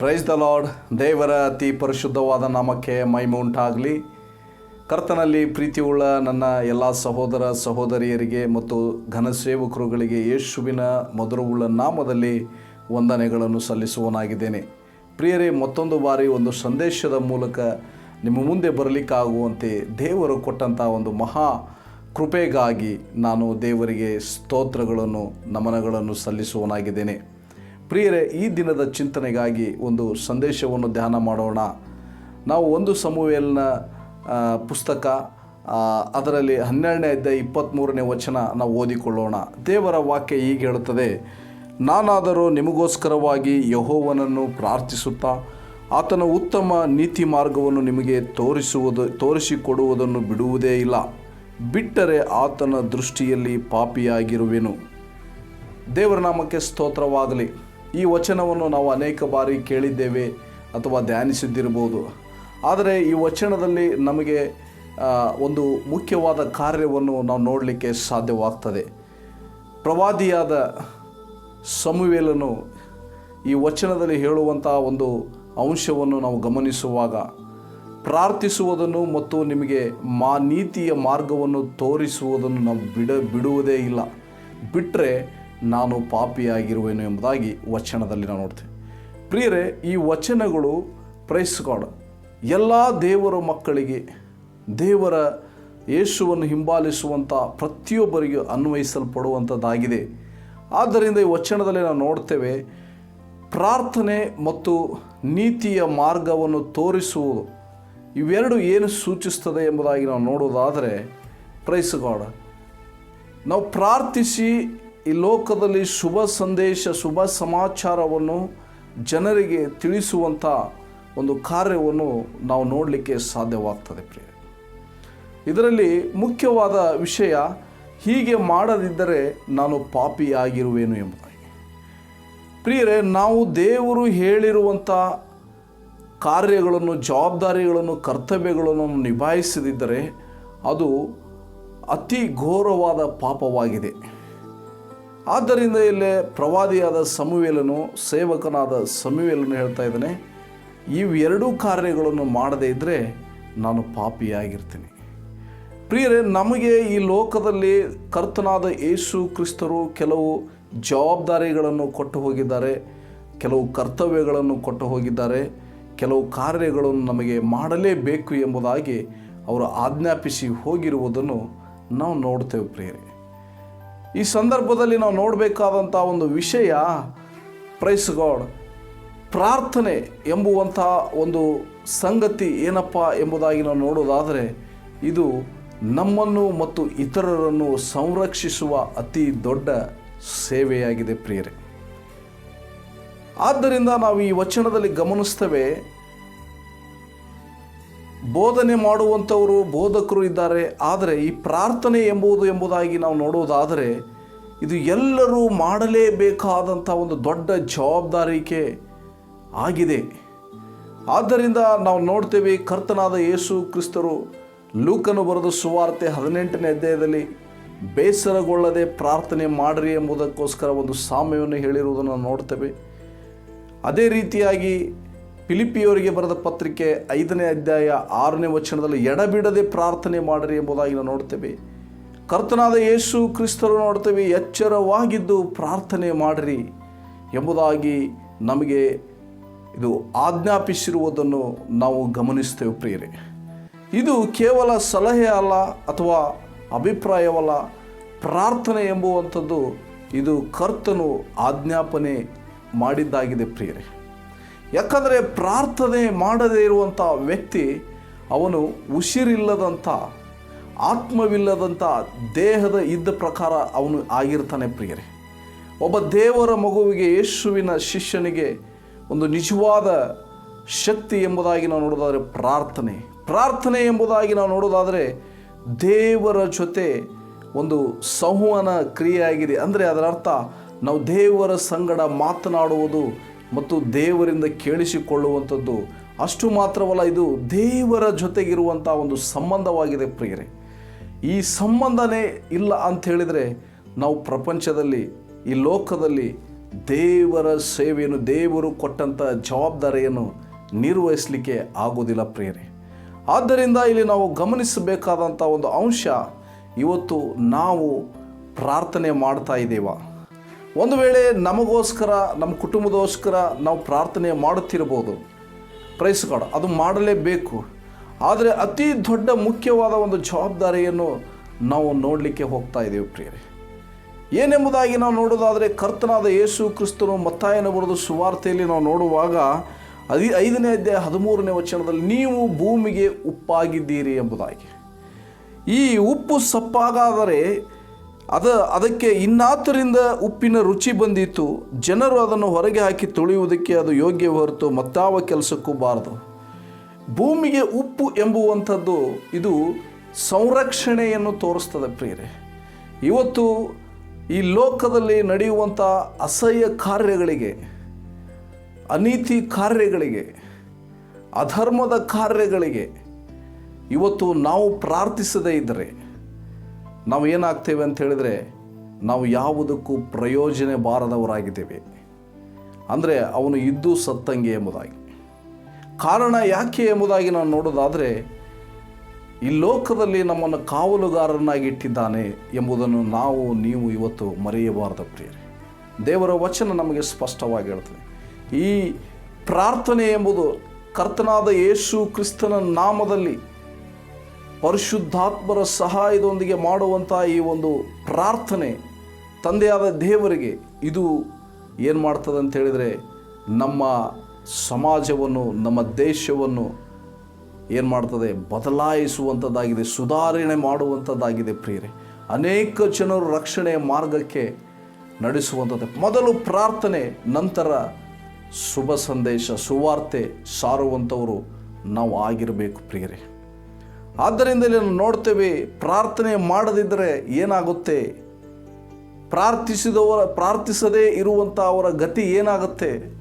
Praise the lord ದೇವರ ಅತಿ ಪರಿಶುದ್ಧವಾದ ನಾಮಕ್ಕೆ ಮೈಮು ಉಂಟಾಗಲಿ. ಕರ್ತನಲ್ಲಿ ಪ್ರೀತಿಯುಳ್ಳ ನನ್ನ ಎಲ್ಲ ಸಹೋದರ ಸಹೋದರಿಯರಿಗೆ ಮತ್ತು ಘನಸೇವಕರುಗಳಿಗೆ ಯೇಸುವಿನ ಮಧುರವುಳ್ಳ ನಾಮದಲ್ಲಿ ವಂದನೆಗಳನ್ನು ಸಲ್ಲಿಸುವನಾಗಿದ್ದೇನೆ ಪ್ರಿಯರೇ, ಮತ್ತೊಂದು ಬಾರಿ ಒಂದು ಸಂದೇಶದ ಮೂಲಕ ನಿಮ್ಮ ಮುಂದೆ ಬರಲಿಕ್ಕಾಗುವಂತೆ ದೇವರು ಕೊಟ್ಟಂಥ ಒಂದು ಮಹಾ ಕೃಪೆಗಾಗಿ ನಾನು ದೇವರಿಗೆ ಸ್ತೋತ್ರಗಳನ್ನು, ನಮನಗಳನ್ನು ಸಲ್ಲಿಸುವನಾಗಿದ್ದೇನೆ ಪ್ರಿಯರೇ, ಈ ದಿನದ ಚಿಂತನೆಗಾಗಿ ಒಂದು ಸಂದೇಶವನ್ನು ಧ್ಯಾನ ಮಾಡೋಣ. ನಾವು ಒಂದು ಸಮುವೇಲ್ನ ಪುಸ್ತಕ ಅದರಲ್ಲಿ ಹನ್ನೆರಡನೇ ಅಧ್ಯಾಯ ಇಪ್ಪತ್ತ್ಮೂರನೇ ವಚನ ನಾವು ಓದಿಕೊಳ್ಳೋಣ. ದೇವರ ವಾಕ್ಯ ಹೀಗೆ ಹೇಳುತ್ತದೆ, ನಾನಾದರೂ ನಿಮಗೋಸ್ಕರವಾಗಿ ಯಹೋವನನ್ನು ಪ್ರಾರ್ಥಿಸುತ್ತಾ, ಆತನ ಉತ್ತಮ ನೀತಿ ಮಾರ್ಗವನ್ನು ನಿಮಗೆ ತೋರಿಸುವುದು, ತೋರಿಸಿಕೊಡುವುದನ್ನು ಬಿಡುವುದೇ ಇಲ್ಲ. ಬಿಟ್ಟರೆ ಆತನ ದೃಷ್ಟಿಯಲ್ಲಿ ಪಾಪಿಯಾಗಿರುವೆನು. ದೇವರ ನಾಮಕ್ಕೆ ಸ್ತೋತ್ರವಾಗಲಿ. ಈ ವಚನವನ್ನು ನಾವು ಅನೇಕ ಬಾರಿ ಕೇಳಿದ್ದೇವೆ ಅಥವಾ ಧ್ಯಾನಿಸಿದ್ದಿರಬಹುದು. ಆದರೆ ಈ ವಚನದಲ್ಲಿ ನಮಗೆ ಒಂದು ಮುಖ್ಯವಾದ ಕಾರ್ಯವನ್ನು ನಾವು ನೋಡಲಿಕ್ಕೆ ಸಾಧ್ಯವಾಗ್ತದೆ. ಪ್ರವಾದಿಯಾದ ಸಮುವೇಲನು ಈ ವಚನದಲ್ಲಿ ಹೇಳುವಂತಹ ಒಂದು ಅಂಶವನ್ನು ನಾವು ಗಮನಿಸುವಾಗ, ಪ್ರಾರ್ಥಿಸುವುದನ್ನು ಮತ್ತು ನಿಮಗೆ ಮಾ, ನೀತಿಯ ಮಾರ್ಗವನ್ನು ತೋರಿಸುವುದನ್ನು ನಾವು ಬಿಡ, ಬಿಡುವುದೇ ಇಲ್ಲ. ಬಿಟ್ಟರೆ ನಾನು ಪಾಪಿಯಾಗಿರುವೆನು ಎಂಬುದಾಗಿ ವಚನದಲ್ಲಿ ನಾವು ನೋಡ್ತೇವೆ. ಪ್ರಿಯರೇ, ಈ ವಚನಗಳು ಪ್ರೈಸ್ ಗಾಡ್ ಎಲ್ಲ ದೇವರ ಮಕ್ಕಳಿಗೆ, ದೇವರ ಯೇಸುವನ್ನು ಹಿಂಬಾಲಿಸುವಂಥ ಪ್ರತಿಯೊಬ್ಬರಿಗೂ ಅನ್ವಯಿಸಲ್ಪಡುವಂಥದ್ದಾಗಿದೆ ಆದ್ದರಿಂದ ಈ ವಚನದಲ್ಲಿ ನಾವು ನೋಡ್ತೇವೆ, ಪ್ರಾರ್ಥನೆ ಮತ್ತು ನೀತಿಯ ಮಾರ್ಗವನ್ನು ತೋರಿಸುವುದು ಇವೆರಡು ಏನು ಸೂಚಿಸ್ತದೆ ಎಂಬುದಾಗಿ ನಾವು ನೋಡುವುದಾದರೆ ಪ್ರೈಸ್ ಗಾಡ್ ನಾವು ಪ್ರಾರ್ಥಿಸಿ ಈ ಲೋಕದಲ್ಲಿ ಶುಭ ಸಂದೇಶ, ಶುಭ ಸಮಾಚಾರವನ್ನು ಜನರಿಗೆ ತಿಳಿಸುವಂಥ ಒಂದು ಕಾರ್ಯವನ್ನು ನಾವು ನೋಡಲಿಕ್ಕೆ ಸಾಧ್ಯವಾಗ್ತದೆ ಪ್ರಿಯ ಇದರಲ್ಲಿ ಮುಖ್ಯವಾದ ವಿಷಯ, ಹೀಗೆ ಮಾಡದಿದ್ದರೆ ನಾನು ಪಾಪಿಯಾಗಿರುವೆನು ಎಂಬುದಾಗಿ. ಪ್ರಿಯರೇ, ನಾವು ದೇವರು ಹೇಳಿರುವಂಥ ಕಾರ್ಯಗಳನ್ನು, ಜವಾಬ್ದಾರಿಗಳನ್ನು, ಕರ್ತವ್ಯಗಳನ್ನು ನಿಭಾಯಿಸದಿದ್ದರೆ ಅದು ಅತಿ ಘೋರವಾದ ಪಾಪವಾಗಿದೆ. ಆದ್ದರಿಂದ ಇಲ್ಲೇ ಪ್ರವಾದಿಯಾದ ಸಮುವೇಲನು, ಸೇವಕನಾದ ಸಮುವೇಲನು ಹೇಳ್ತಾ ಇದ್ದಾನೆ ಇವೆರಡೂ ಕಾರ್ಯಗಳನ್ನು ಮಾಡದೇ ಇದ್ದರೆ ನಾನು ಪಾಪಿಯಾಗಿರ್ತೀನಿ. ಪ್ರಿಯರೇ, ನಮಗೆ ಈ ಲೋಕದಲ್ಲಿ ಕರ್ತನಾದ ಯೇಸು ಕ್ರಿಸ್ತರು ಕೆಲವು ಜವಾಬ್ದಾರಿಗಳನ್ನು ಕೊಟ್ಟು ಹೋಗಿದ್ದಾರೆ, ಕೆಲವು ಕರ್ತವ್ಯಗಳನ್ನು ಕೊಟ್ಟು ಹೋಗಿದ್ದಾರೆ, ಕೆಲವು ಕಾರ್ಯಗಳನ್ನು ನಮಗೆ ಮಾಡಲೇಬೇಕು ಎಂಬುದಾಗಿ ಅವರು ಆಜ್ಞಾಪಿಸಿ ಹೋಗಿರುವುದನ್ನು ನಾವು ನೋಡ್ತೇವೆ ಪ್ರಿಯರೇ. ಈ ಸಂದರ್ಭದಲ್ಲಿ ನಾವು ನೋಡಬೇಕಾದಂಥ ಒಂದು ವಿಷಯ ಪ್ರೈಸ್ ಗಾಡ್ ಪ್ರಾರ್ಥನೆ ಎಂಬುವಂಥ ಒಂದು ಸಂಗತಿ ಏನಪ್ಪ ಎಂಬುದಾಗಿ ನಾವು ನೋಡೋದಾದರೆ, ಇದು ನಮ್ಮನ್ನು ಮತ್ತು ಇತರರನ್ನು ಸಂರಕ್ಷಿಸುವ ಅತಿ ದೊಡ್ಡ ಸೇವೆಯಾಗಿದೆ ಪ್ರಿಯರೇ. ಆದ್ದರಿಂದ ನಾವು ಈ ವಚನದಲ್ಲಿ ಗಮನಿಸ್ತೇವೆ ಬೋಧನೆ ಮಾಡುವಂಥವರು ಬೋಧಕರು ಇದ್ದಾರೆ. ಆದರೆ ಈ ಪ್ರಾರ್ಥನೆ ಎಂಬುದು ಎಂಬುದಾಗಿ ನಾವು ನೋಡೋದಾದರೆ ಇದು ಎಲ್ಲರೂ ಮಾಡಲೇಬೇಕಾದಂಥ ಒಂದು ದೊಡ್ಡ ಜವಾಬ್ದಾರಿಕೆ ಆಗಿದೆ. ಆದ್ದರಿಂದ ನಾವು ನೋಡ್ತೇವೆ ಕರ್ತನಾದ ಯೇಸು ಕ್ರಿಸ್ತರು ಲೂಕನು ಬರೆದ ಸುವಾರ್ತೆ ಹದಿನೆಂಟನೇ ಅಧ್ಯಾಯದಲ್ಲಿ ಬೇಸರಗೊಳ್ಳದೆ ಪ್ರಾರ್ಥನೆ ಮಾಡಿರಿ ಎಂಬುದಕ್ಕೋಸ್ಕರ ಒಂದು ಸಾಮ್ಯವನ್ನು ಹೇಳಿರುವುದನ್ನು ನೋಡ್ತೇವೆ. ಅದೇ ರೀತಿಯಾಗಿ ಫಿಲಿಪಿಯವರಿಗೆ ಬರೆದ ಪತ್ರಿಕೆ ಐದನೇ ಅಧ್ಯಾಯ ಆರನೇ ವಚನದಲ್ಲಿ, ಎಡಬಿಡದೆ ಪ್ರಾರ್ಥನೆ ಮಾಡಿರಿ ಎಂಬುದಾಗಿ ನಾವು ನೋಡ್ತೇವೆ. ಕರ್ತನಾದ ಯೇಸು ಕ್ರಿಸ್ತರು ನೋಡ್ತೇವೆ, ಎಚ್ಚರವಾಗಿದ್ದು ಪ್ರಾರ್ಥನೆ ಮಾಡಿರಿ ಎಂಬುದಾಗಿ ನಮಗೆ ಇದು ಆಜ್ಞಾಪಿಸಿರುವುದನ್ನು ನಾವು ಗಮನಿಸ್ತೇವೆ ಪ್ರಿಯರೇ. ಇದು ಕೇವಲ ಸಲಹೆ ಅಲ್ಲ ಅಥವಾ ಅಭಿಪ್ರಾಯವಲ್ಲ, ಪ್ರಾರ್ಥನೆ ಎಂಬುವಂಥದ್ದು ಇದು ಕರ್ತನು ಆಜ್ಞಾಪನೆ ಮಾಡಿದ್ದಾಗಿದೆ ಪ್ರಿಯರೇ. ಯಾಕಂದರೆ ಪ್ರಾರ್ಥನೆ ಮಾಡದೇ ಇರುವಂಥ ವ್ಯಕ್ತಿ ಅವನು ಉಸಿರಿಲ್ಲದಂಥ ಆತ್ಮವಿಲ್ಲದಂಥ ದೇಹದ ಇದ್ದ ಪ್ರಕಾರ ಅವನು ಆಗಿರ್ತಾನೆ ಪ್ರಿಯರೇ. ಒಬ್ಬ ದೇವರ ಮಗುವಿಗೆ ಯೇಸುವಿನ ಶಿಷ್ಯನಿಗೆ ಒಂದು ನಿಜವಾದ ಶಕ್ತಿ ಎಂಬುದಾಗಿ ನಾವು ನೋಡೋದಾದರೆ ಪ್ರಾರ್ಥನೆ. ಪ್ರಾರ್ಥನೆ ಎಂಬುದಾಗಿ ನಾವು ನೋಡೋದಾದರೆ ದೇವರ ಜೊತೆ ಒಂದು ಸಂವಹನ ಕ್ರಿಯೆಯಾಗಿದೆ. ಅಂದರೆ ಅದರ ಅರ್ಥ ನಾವು ದೇವರ ಸಂಗಡ ಮಾತನಾಡುವುದು ಮತ್ತು ದೇವರಿಂದ ಕೇಳಿಸಿಕೊಳ್ಳುವಂಥದ್ದು ಅಷ್ಟು ಮಾತ್ರವಲ್ಲ, ಇದು ದೇವರ ಜೊತೆಗಿರುವಂಥ ಒಂದು ಸಂಬಂಧವಾಗಿದೆ ಪ್ರಿಯರೇ. ಈ ಸಂಬಂಧನೇ ಇಲ್ಲ ಅಂತ ಹೇಳಿದರೆ ನಾವು ಪ್ರಪಂಚದಲ್ಲಿ, ಈ ಲೋಕದಲ್ಲಿ ದೇವರ ಸೇವೆಯನ್ನು, ದೇವರು ಕೊಟ್ಟಂಥ ಜವಾಬ್ದಾರಿಯನ್ನು ನಿರ್ವಹಿಸಲಿಕ್ಕೆ ಆಗೋದಿಲ್ಲ ಪ್ರಿಯರೇ. ಆದ್ದರಿಂದ ಇಲ್ಲಿ ನಾವು ಗಮನಿಸಬೇಕಾದಂಥ ಒಂದು ಅಂಶ, ಇವತ್ತು ನಾವು ಪ್ರಾರ್ಥನೆ ಮಾಡ್ತಾ ಇದ್ದೇವ? ಒಂದು ವೇಳೆ ನಮಗೋಸ್ಕರ, ನಮ್ಮ ಕುಟುಂಬದೋಸ್ಕರ ನಾವು ಪ್ರಾರ್ಥನೆ ಮಾಡುತ್ತಿರ್ಬೋದು ಪ್ರೈಸ್ ಗಾಡ್ ಅದು ಮಾಡಲೇಬೇಕು. ಆದರೆ ಅತಿ ದೊಡ್ಡ ಮುಖ್ಯವಾದ ಒಂದು ಜವಾಬ್ದಾರಿಯನ್ನು ನಾವು ನೋಡಲಿಕ್ಕೆ ಹೋಗ್ತಾ ಇದ್ದೀವಿ ಪ್ರಿಯರೇ. ಏನೆಂಬುದಾಗಿ ನಾವು ನೋಡೋದಾದರೆ ಕರ್ತನಾದ ಯೇಸು ಕ್ರಿಸ್ತನು ಮತ್ತಾಯನ ಬರೆದು ಸುವಾರ್ತೆಯಲ್ಲಿ ನಾವು ನೋಡುವಾಗ ಅದಿ ಐದನೇ ಅಧ್ಯಾಯ ಹದಿಮೂರನೇ ವಚನದಲ್ಲಿ ನೀವು ಭೂಮಿಗೆ ಉಪ್ಪಾಗಿದ್ದೀರಿ ಎಂಬುದಾಗಿ. ಈ ಉಪ್ಪು ಸಪ್ಪಾಗಾದರೆ ಅದ ಅದಕ್ಕೆ ಇನ್ನಾತರಿಂದ ಉಪ್ಪಿನ ರುಚಿ ಬಂದಿತ್ತು ಜನರು ಅದನ್ನು ಹೊರಗೆ ಹಾಕಿ ತೊಳೆಯುವುದಕ್ಕೆ ಅದು ಯೋಗ್ಯ ಹೊರತು ಮತ್ತಾವ ಕೆಲಸಕ್ಕೂ ಬಾರದು. ಭೂಮಿಗೆ ಉಪ್ಪು ಎಂಬುವಂಥದ್ದು ಇದು ಸಂರಕ್ಷಣೆಯನ್ನು ತೋರಿಸ್ತದೆ ಪ್ರಿಯರೇ. ಇವತ್ತು ಈ ಲೋಕದಲ್ಲಿ ನಡೆಯುವಂಥ ಅಸಹ್ಯ ಕಾರ್ಯಗಳಿಗೆ, ಅನೀತಿ ಕಾರ್ಯಗಳಿಗೆ, ಅಧರ್ಮದ ಕಾರ್ಯಗಳಿಗೆ ಇವತ್ತು ನಾವು ಪ್ರಾರ್ಥಿಸದೇ ಇದ್ದರೆ ನಾವು ಏನಾಗ್ತೇವೆ ಅಂತ ಹೇಳಿದರೆ ನಾವು ಯಾವುದಕ್ಕೂ ಪ್ರಯೋಜನ ಬಾರದವರಾಗಿದ್ದೇವೆ. ಅಂದರೆ ಅವನು ಇದ್ದು ಸತ್ತಂಗೆ ಎಂಬುದಾಗಿ. ಕಾರಣ ಯಾಕೆ ಎಂಬುದಾಗಿ ನಾನು ನೋಡೋದಾದರೆ, ಈ ಲೋಕದಲ್ಲಿ ನಮ್ಮನ್ನು ಕಾವಲುಗಾರನಾಗಿ ಇಟ್ಟಿದ್ದಾನೆ ಎಂಬುದನ್ನು ನಾವು, ನೀವು ಇವತ್ತು ಮರೆಯಬಾರದ ಪ್ರಿಯರೇ. ದೇವರ ವಚನ ನಮಗೆ ಸ್ಪಷ್ಟವಾಗಿ ಹೇಳ್ತದೆ. ಈ ಪ್ರಾರ್ಥನೆ ಎಂಬುದು ಕರ್ತನಾದ ಯೇಸು ಕ್ರಿಸ್ತನ ನಾಮದಲ್ಲಿ ಪರಿಶುದ್ಧಾತ್ಮರ ಸಹಾಯದೊಂದಿಗೆ ಮಾಡುವಂಥ ಈ ಒಂದು ಪ್ರಾರ್ಥನೆ ತಂದೆಯಾದ ದೇವರಿಗೆ ಇದು ಏನು ಮಾಡ್ತದೆ ಅಂತ ಹೇಳಿದರೆ ನಮ್ಮ ಸಮಾಜವನ್ನು, ನಮ್ಮ ದೇಶವನ್ನು ಏನು ಮಾಡ್ತದೆ? ಬದಲಾಯಿಸುವಂಥದ್ದಾಗಿದೆ, ಸುಧಾರಣೆ ಮಾಡುವಂಥದ್ದಾಗಿದೆ ಪ್ರಿಯರೇ. ಅನೇಕ ಜನರು ರಕ್ಷಣೆಯ ಮಾರ್ಗಕ್ಕೆ ನಡೆಸುವಂಥದ್ದು. ಮೊದಲು ಪ್ರಾರ್ಥನೆ, ನಂತರ ಶುಭ ಸಂದೇಶ, ಸುವಾರ್ತೆ ಸಾರುವಂಥವರು ನಾವು ಆಗಿರಬೇಕು ಪ್ರಿಯರೇ. ಆದ್ದರಿಂದ ಇಲ್ಲಿ ನಾವು ನೋಡ್ತೇವೆ. ಪ್ರಾರ್ಥನೆ ಮಾಡದಿದ್ದರೆ ಏನಾಗುತ್ತೆ? ಪ್ರಾರ್ಥಿಸಿದವರ, ಪ್ರಾರ್ಥಿಸದೇ ಇರುವಂಥ ಅವರ ಗತಿ ಏನಾಗುತ್ತೆ?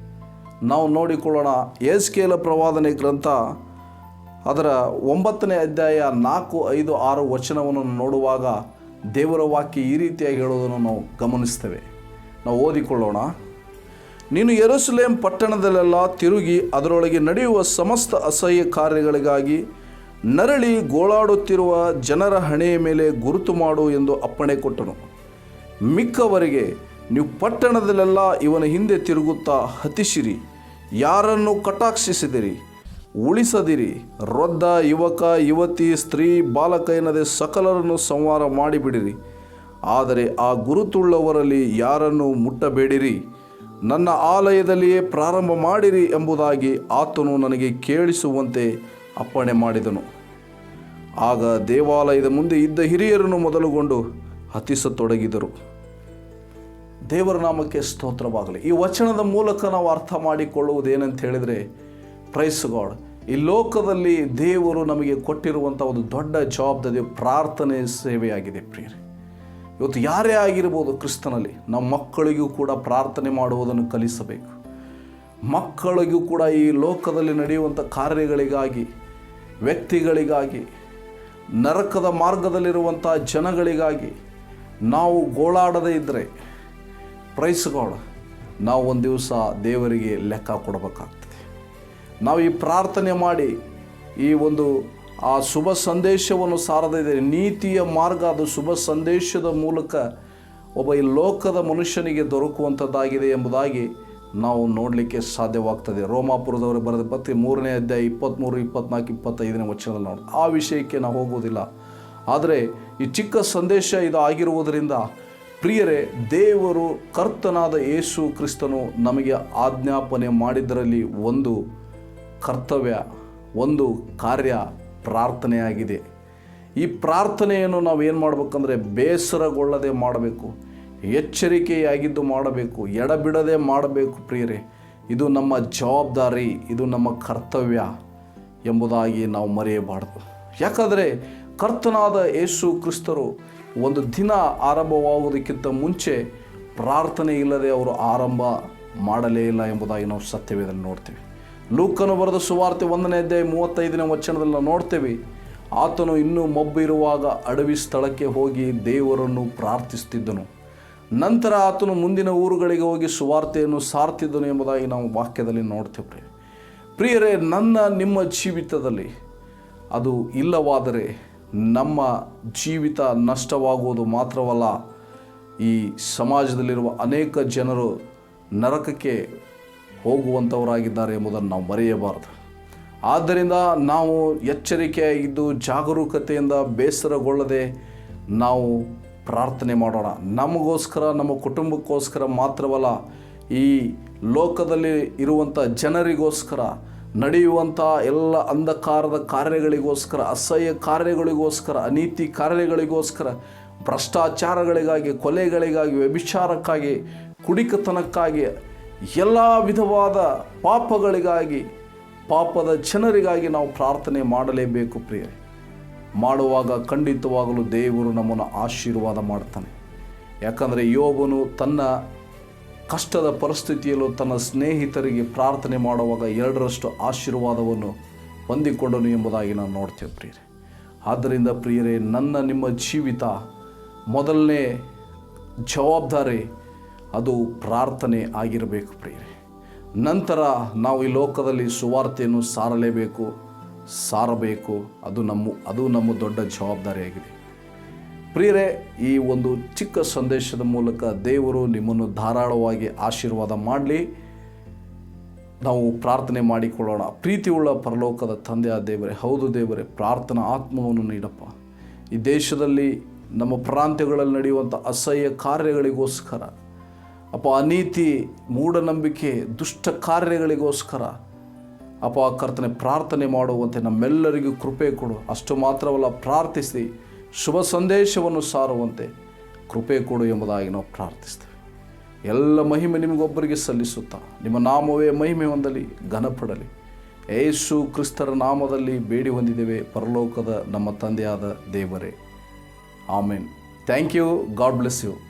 ನಾವು ನೋಡಿಕೊಳ್ಳೋಣ. ಏಸ್ಕೇಲ ಪ್ರವಾದನೆ ಗ್ರಂಥ ಅದರ ಒಂಬತ್ತನೇ ಅಧ್ಯಾಯ ನಾಲ್ಕು, ಐದು, ಆರು ವಚನವನ್ನು ನೋಡುವಾಗ ದೇವರ ವಾಕ್ಯ ಈ ರೀತಿಯಾಗಿ ಹೇಳೋದನ್ನು ನಾವು ಗಮನಿಸ್ತೇವೆ. ನಾವು ಓದಿಕೊಳ್ಳೋಣ. ನೀನು ಯೆರೂಸಲೇಮ್ ಪಟ್ಟಣದಲ್ಲೆಲ್ಲ ತಿರುಗಿ ಅದರೊಳಗೆ ನಡೆಯುವ ಸಮಸ್ತ ಅಸಹ್ಯ ಕಾರ್ಯಗಳಿಗಾಗಿ ನರಳಿ ಗೋಳಾಡುತ್ತಿರುವ ಜನರ ಹಣೆಯ ಮೇಲೆ ಗುರುತು ಮಾಡು ಎಂದು ಅಪ್ಪಣೆ ಕೊಟ್ಟನು. ಮಿಕ್ಕವರಿಗೆ, ನೀವು ಪಟ್ಟಣದಲ್ಲೆಲ್ಲ ಇವನ ಹಿಂದೆ ತಿರುಗುತ್ತಾ ಹತಿಸಿರಿ. ಯಾರನ್ನು ಕಟಾಕ್ಷಿಸಿದಿರಿ? ಉಳಿಸದಿರಿ. ವೃದ್ಧ, ಯುವಕ, ಯುವತಿ, ಸ್ತ್ರೀ, ಬಾಲಕ ಎನ್ನದೆ ಸಕಲರನ್ನು ಸಂವಾರ ಮಾಡಿಬಿಡಿರಿ. ಆದರೆ ಆ ಗುರುತುಳ್ಳವರಲ್ಲಿ ಯಾರನ್ನು ಮುಟ್ಟಬೇಡಿರಿ? ನನ್ನ ಆಲಯದಲ್ಲಿಯೇ ಪ್ರಾರಂಭ ಮಾಡಿರಿ ಎಂಬುದಾಗಿ ಆತನು ನನಗೆ ಕೇಳಿಸುವಂತೆ ಅಪ್ಪಣೆ ಮಾಡಿದನು. ಆಗ ದೇವಾಲಯದ ಮುಂದೆ ಇದ್ದ ಹಿರಿಯರನ್ನು ಮೊದಲುಗೊಂಡು ಹತಿಸತೊಡಗಿದರು ದೇವರ ನಾಮಕ್ಕೆ ಸ್ತೋತ್ರವಾಗಲಿ. ಈ ವಚನದ ಮೂಲಕ ನಾವು ಅರ್ಥ ಮಾಡಿಕೊಳ್ಳುವುದೇನಂತ ಹೇಳಿದರೆ ಪ್ರೈಸ್ ಗಾಡ್ ಈ ಲೋಕದಲ್ಲಿ ದೇವರು ನಮಗೆ ಕೊಟ್ಟಿರುವಂಥ ಒಂದು ದೊಡ್ಡ ಜವಾಬ್ದಾರಿ ಪ್ರಾರ್ಥನೆ ಸೇವೆಯಾಗಿದೆ ಪ್ರಿಯರಿ. ಇವತ್ತು ಯಾರೇ ಆಗಿರ್ಬೋದು ಕ್ರಿಸ್ತನಲ್ಲಿ, ನಮ್ಮ ಮಕ್ಕಳಿಗೂ ಕೂಡ ಪ್ರಾರ್ಥನೆ ಮಾಡುವುದನ್ನು ಕಲಿಸಬೇಕು. ಮಕ್ಕಳಿಗೂ ಕೂಡ ಈ ಲೋಕದಲ್ಲಿ ನಡೆಯುವಂಥ ಕಾರ್ಯಗಳಿಗಾಗಿ ವ್ಯಕ್ತಿಗಳಿಗಾಗಿ, ನರಕದ ಮಾರ್ಗದಲ್ಲಿರುವಂಥ ಜನಗಳಿಗಾಗಿ ನಾವು ಗೋಳಾಡದೇ ಇದ್ದರೆ ಪ್ರೈಸ್ಗಳು ನಾವು ಒಂದು ದಿವಸ ದೇವರಿಗೆ ಲೆಕ್ಕ ಕೊಡಬೇಕಾಗ್ತದೆ. ನಾವು ಈ ಪ್ರಾರ್ಥನೆ ಮಾಡಿ ಈ ಒಂದು ಆ ಶುಭ ಸಂದೇಶವನ್ನು ಸಾರದಿದೆ ನೀತಿಯ ಮಾರ್ಗ ಅದು ಶುಭ ಸಂದೇಶದ ಮೂಲಕ ಒಬ್ಬ ಈ ಲೋಕದ ಮನುಷ್ಯನಿಗೆ ದೊರಕುವಂಥದ್ದಾಗಿದೆ ಎಂಬುದಾಗಿ ನಾವು ನೋಡಲಿಕ್ಕೆ ಸಾಧ್ಯವಾಗ್ತದೆ. ರೋಮಾಪುರದವರು ಬರೆದ ಪತ್ರಿ ಮೂರನೇ ಅಧ್ಯಾಯ ಇಪ್ಪತ್ತ್ಮೂರು ಇಪ್ಪತ್ನಾಲ್ಕು, ಇಪ್ಪತ್ತೈದನೇ ವಚನದಲ್ಲಿ ನೋಡಿ. ಆ ವಿಷಯಕ್ಕೆ ನಾವು ಹೋಗುವುದಿಲ್ಲ. ಆದರೆ ಈ ಚಿಕ್ಕ ಸಂದೇಶ ಇದು ಆಗಿರುವುದರಿಂದ ಪ್ರಿಯರೇ, ದೇವರು ಕರ್ತನಾದ ಯೇಸು ಕ್ರಿಸ್ತನು ನಮಗೆ ಆಜ್ಞಾಪನೆ ಮಾಡಿದ್ದರಲ್ಲಿ ಒಂದು ಕರ್ತವ್ಯ, ಒಂದು ಕಾರ್ಯ, ಪ್ರಾರ್ಥನೆಯಾಗಿದೆ. ಈ ಪ್ರಾರ್ಥನೆಯನ್ನು ನಾವು ಏನು ಮಾಡಬೇಕಂದ್ರೆ ಬೇಸರಗೊಳ್ಳದೆ ಮಾಡಬೇಕು. ಎಚ್ಚರಿಕೆಯಾಗಿದ್ದು ಮಾಡಬೇಕು, ಎಡಬಿಡದೆ ಮಾಡಬೇಕು ಪ್ರಿಯರೇ. ಇದು ನಮ್ಮ ಜವಾಬ್ದಾರಿ, ಇದು ನಮ್ಮ ಕರ್ತವ್ಯ ಎಂಬುದಾಗಿ ನಾವು ಮರೆಯಬಾರದು. ಯಾಕಂದರೆ ಕರ್ತನಾದ ಯೇಸು ಕ್ರಿಸ್ತರು ಒಂದು ದಿನ ಆರಂಭವಾಗುವುದಕ್ಕಿಂತ ಮುಂಚೆ ಪ್ರಾರ್ಥನೆ ಇಲ್ಲದೆ ಅವರು ಆರಂಭ ಮಾಡಲೇ ಇಲ್ಲ ಎಂಬುದಾಗಿ ನಾವು ಸತ್ಯವೇದಲ್ಲಿ ನೋಡ್ತೇವೆ. ಲೂಕನು ಬರೆದ ಸುವಾರ್ತೆ ಒಂದನೇ ಅಧ್ಯಾಯ ಮೂವತ್ತೈದನೇ ವಚನದಲ್ಲಿ ನಾವು ನೋಡ್ತೇವೆ, ಆತನು ಇನ್ನೂ ಮಬ್ಬು ಇರುವಾಗ ಅಡವಿ ಸ್ಥಳಕ್ಕೆ ಹೋಗಿ ದೇವರನ್ನು ಪ್ರಾರ್ಥಿಸುತ್ತಿದ್ದನು. ನಂತರ ಆತನು ಮುಂದಿನ ಊರುಗಳಿಗೆ ಹೋಗಿ ಸುವಾರ್ತೆಯನ್ನು ಸಾರ್ತಿದ್ದನು ಎಂಬುದಾಗಿ ನಾವು ವಾಕ್ಯದಲ್ಲಿ ನೋಡ್ತೇವೆ ಪ್ರಿಯರೇ. ನನ್ನ, ನಿಮ್ಮ ಜೀವಿತದಲ್ಲಿ ಅದು ಇಲ್ಲವಾದರೆ ನಮ್ಮ ಜೀವಿತ ನಷ್ಟವಾಗುವುದು ಮಾತ್ರವಲ್ಲ ಈ ಸಮಾಜದಲ್ಲಿರುವ ಅನೇಕ ಜನರು ನರಕಕ್ಕೆ ಹೋಗುವಂಥವರಾಗಿದ್ದಾರೆ ಎಂಬುದನ್ನು ನಾವು ಮರೆಯಬಾರದು ಆದ್ದರಿಂದ ನಾವು ಎಚ್ಚರಿಕೆಯಾಗಿದ್ದು ಜಾಗರೂಕತೆಯಿಂದ ಬೇಸರಗೊಳ್ಳದೆ ನಾವು ಪ್ರಾರ್ಥನೆ ಮಾಡೋಣ. ನಮಗೋಸ್ಕರ, ನಮ್ಮ ಕುಟುಂಬಕ್ಕೋಸ್ಕರ ಮಾತ್ರವಲ್ಲ, ಈ ಲೋಕದಲ್ಲಿ ಇರುವಂಥ ಜನರಿಗೋಸ್ಕರ ನಡೆಯುವಂಥ ಎಲ್ಲ ಅಂಧಕಾರದ ಕಾರ್ಯಗಳಿಗೋಸ್ಕರ, ಅಸಹ್ಯ ಕಾರ್ಯಗಳಿಗೋಸ್ಕರ, ಅನೀತಿ ಕಾರ್ಯಗಳಿಗೋಸ್ಕರ, ಭ್ರಷ್ಟಾಚಾರಗಳಿಗಾಗಿ, ಕೊಲೆಗಳಿಗಾಗಿ, ವ್ಯಭಿಚಾರಕ್ಕಾಗಿ, ಕುಡಿಕತನಕ್ಕಾಗಿ, ಎಲ್ಲ ವಿಧವಾದ ಪಾಪಗಳಿಗಾಗಿ, ಪಾಪದ ಜನರಿಗಾಗಿ ನಾವು ಪ್ರಾರ್ಥನೆ ಮಾಡಲೇಬೇಕು ಪ್ರಿಯರೇ. ಮಾಡುವಾಗ ಖಂಡಿತವಾಗಲೂ ದೇವರು ನಮ್ಮನ್ನು ಆಶೀರ್ವಾದ ಮಾಡ್ತಾನೆ. ಯಾಕಂದರೆ ಯೋಬನು ತನ್ನ ಕಷ್ಟದ ಪರಿಸ್ಥಿತಿಯಲ್ಲೂ ತನ್ನ ಸ್ನೇಹಿತರಿಗೆ ಪ್ರಾರ್ಥನೆ ಮಾಡುವಾಗ ಎರಡರಷ್ಟು ಆಶೀರ್ವಾದವನ್ನು ಹೊಂದಿಕೊಂಡನು ಎಂಬುದಾಗಿ ನಾವು ನೋಡ್ತೇವೆ ಪ್ರಿಯರೇ. ಆದ್ದರಿಂದ ಪ್ರಿಯರೇ, ನನ್ನ ನಿಮ್ಮ ಜೀವಿತ ಮೊದಲನೇ ಜವಾಬ್ದಾರಿ ಅದು ಪ್ರಾರ್ಥನೆ ಆಗಿರಬೇಕು ಪ್ರಿಯರೇ. ನಂತರ ನಾವು ಈ ಲೋಕದಲ್ಲಿ ಸುವಾರ್ತೆಯನ್ನು ಸಾರಲೇಬೇಕು. ಸಾರಬೇಕು. ಅದು ನಮ್ಮ ಅದು ನಮ್ಮ ದೊಡ್ಡ ಜವಾಬ್ದಾರಿಯಾಗಿದೆ. ಪ್ರಿಯರೇ, ಈ ಒಂದು ಚಿಕ್ಕ ಸಂದೇಶದ ಮೂಲಕ ದೇವರು ನಿಮ್ಮನ್ನು ಧಾರಾಳವಾಗಿ ಆಶೀರ್ವಾದ ಮಾಡಲಿ. ನಾವು ಪ್ರಾರ್ಥನೆ ಮಾಡಿಕೊಳ್ಳೋಣ. ಪ್ರೀತಿಯುಳ್ಳ ಪರಲೋಕದ ತಂದೆಯ ದೇವರೇ, ಹೌದು ದೇವರೇ, ಪ್ರಾರ್ಥನಾ ಆತ್ಮವನ್ನು ನೀಡಪ್ಪ. ಈ ದೇಶದಲ್ಲಿ ನಮ್ಮ ಪ್ರಾಂತ್ಯಗಳಲ್ಲಿ ನಡೆಯುವಂಥ ಅಸಹ್ಯ ಕಾರ್ಯಗಳಿಗೋಸ್ಕರ ಅಪ್ಪ ಅನೀತಿ, ಮೂಢನಂಬಿಕೆ, ದುಷ್ಟ ಕಾರ್ಯಗಳಿಗೋಸ್ಕರ ಅಪ್ಪ ಕರ್ತನೆ ಪ್ರಾರ್ಥನೆ ಮಾಡುವಂತೆ ನಮ್ಮೆಲ್ಲರಿಗೂ ಕೃಪೆ ಕೊಡು. ಅಷ್ಟು ಮಾತ್ರವಲ್ಲ, ಪ್ರಾರ್ಥಿಸಿ, ಶುಭ ಸಂದೇಶವನ್ನು ಸಾರುವಂತೆ ಕೃಪೆ ಕೊಡು ಎಂಬುದಾಗಿ ನಾವು ಪ್ರಾರ್ಥಿಸ್ತೇವೆ. ಎಲ್ಲ ಮಹಿಮೆ ನಿಮಗೊಬ್ಬರಿಗೆ ಸಲ್ಲಿಸುತ್ತಾ, ನಿಮ್ಮ ನಾಮವೇ ಮಹಿಮೆ ಹೊಂದಲಿ, ಘನಪಡಲಿ. ಏಸು ಕ್ರಿಸ್ತರ ನಾಮದಲ್ಲಿ ಬೇಡಿ ಹೊಂದಿದ್ದೇವೆ, ಪರಲೋಕದ ನಮ್ಮ ತಂದೆಯಾದ ದೇವರೇ. Amen. Thank you, God bless you.